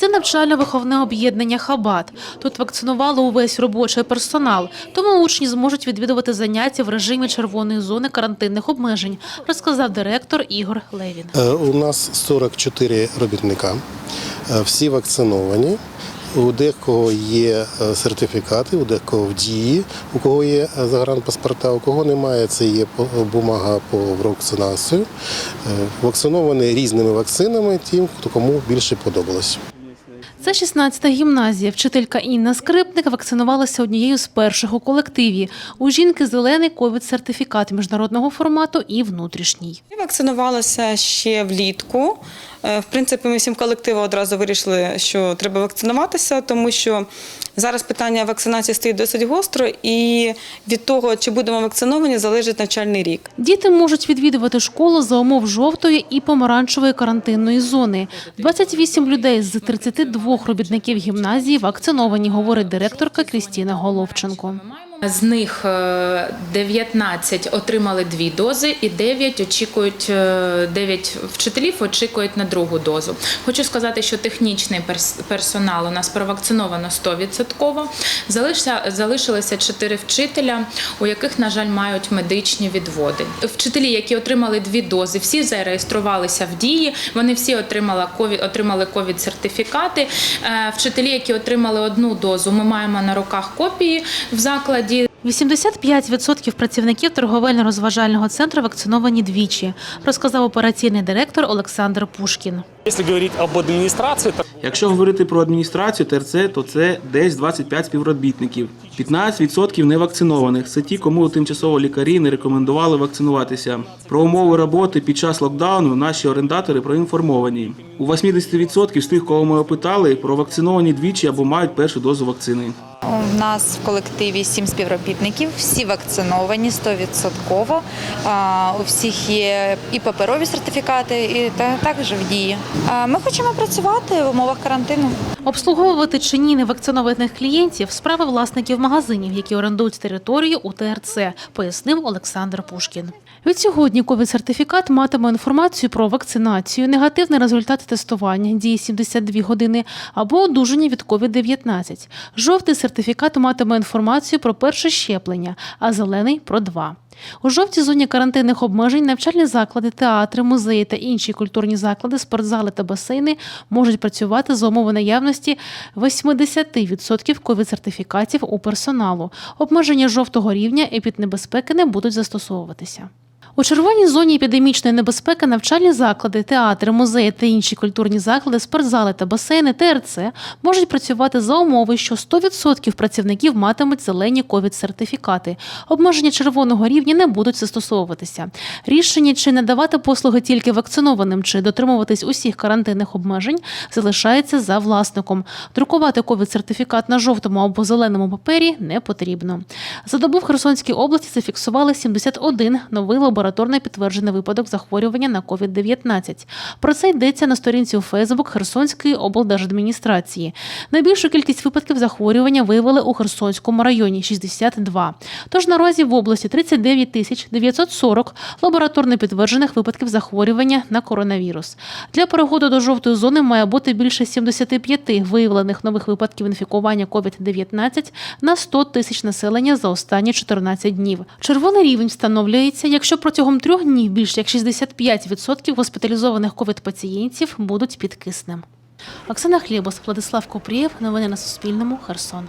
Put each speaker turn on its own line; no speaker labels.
Це навчально-виховне об'єднання Хабат. Тут вакцинували увесь робочий персонал, тому учні зможуть відвідувати заняття в режимі червоної зони карантинних обмежень, розказав директор Ігор Левін.
Е, У нас 44 робітника, Е, всі вакциновані. У декого є е, сертифікати, у декого в дії, у кого є загранпаспорта, у кого немає, це є бумага по вакцинацію. Вакциновані різними вакцинами, тим, кому більше подобалось.
Це 16-та гімназія. Вчителька Інна Скрипник вакцинувалася однією з перших у колективі. У жінки зелений ковід-сертифікат міжнародного формату і внутрішній.
Я вакцинувалася ще влітку. Е, В принципі, ми всім колективом одразу вирішили, що треба вакцинуватися, тому що зараз питання вакцинації стоїть досить гостро, і від того, чи будемо вакциновані, залежить навчальний рік.
Діти можуть відвідувати школу за умов жовтої і помаранчевої карантинної зони. 28 людей з 32 робітників гімназії вакциновані, говорить директорка Крістіна Головченко.
З них е, 19 отримали дві дози, і 9 очікують е, 9 вчителів очікують на другу дозу. Хочу сказати, що технічний перс- персонал у нас провакциновано 100%. Залишся залишилося 4 вчителя, у яких, на жаль, мають медичні відводи. Вчителі, які отримали дві дози, всі зареєструвалися в дії. Вони всі отримали ковід, отримали ковід сертифікати. Е, Вчителі, які отримали одну дозу, ми маємо на руках копії в закладі.
85% працівників торговельно-розважального центру вакциновані двічі, розказав операційний директор Олександр Пушкін.
Если говорить об администрации, то
Якщо говорити про адміністрацію ТРЦ, то це десь 25 співробітників. 15% невакцинованих. Це ті, кому тимчасово лікарі не рекомендували вакцинуватися. Про умови роботи під час локдауну наші орендатори проінформовані. У 80% з тих, кого ми опитали, провакциновані двічі або мають першу дозу вакцини.
У нас в колективі сім співробітників, всі вакциновані 100%. У всіх є і паперові сертифікати, і та- також в дії. Ми хочемо працювати в умовах карантину.
Обслуговувати чи ні невакцинованих клієнтів – справа власників магазинів, які орендують територію у ТРЦ, пояснив Олександр Пушкін. Відсьогодні ковід-сертифікат матиме інформацію про вакцинацію, негативний результат тестування, дії 72 години або одужання від ковід-19. Жовтий сертифікат матиме інформацію про перше щеплення, а зелений – про два. У жовтій зоні карантинних обмежень навчальні заклади, театри, музеї та інші культурні заклади, спортзали та басейни можуть працювати за умови наявності 80% ковід-сертифікатів у персоналу. Обмеження жовтого рівня епіднебезпеки не будуть застосовуватися. У червоній зоні епідемічної небезпеки навчальні заклади, театри, музеї та інші культурні заклади, спортзали та басейни ТРЦ можуть працювати за умови, що 100% працівників матимуть зелені ковід-сертифікати. Обмеження червоного рівня не будуть застосовуватися. Рішення чи надавати послуги тільки вакцинованим, чи дотримуватись усіх карантинних обмежень залишається за власником. Друкувати ковід-сертифікат на жовтому або зеленому папері не потрібно. За добу в Херсонській області зафіксували 71 новий лабораторно підтверджений випадок захворювання на COVID-19. Про це йдеться на сторінці у Фейсбук Херсонської облдержадміністрації. Найбільшу кількість випадків захворювання виявили у Херсонському районі 62. Тож наразі в області 39 тисяч 940 лабораторно підтверджених випадків захворювання на коронавірус. Для переходу до жовтої зони має бути більше 75 виявлених нових випадків інфікування COVID-19 на 100 тисяч населення за останні 14 днів. Червоний рівень встановлюється, якщо протягом трьох днів більше як 65% госпіталізованих ковід-пацієнтів будуть під киснем. Оксана Хлібос, Владислав Купрієв. Новини на Суспільному. Херсон.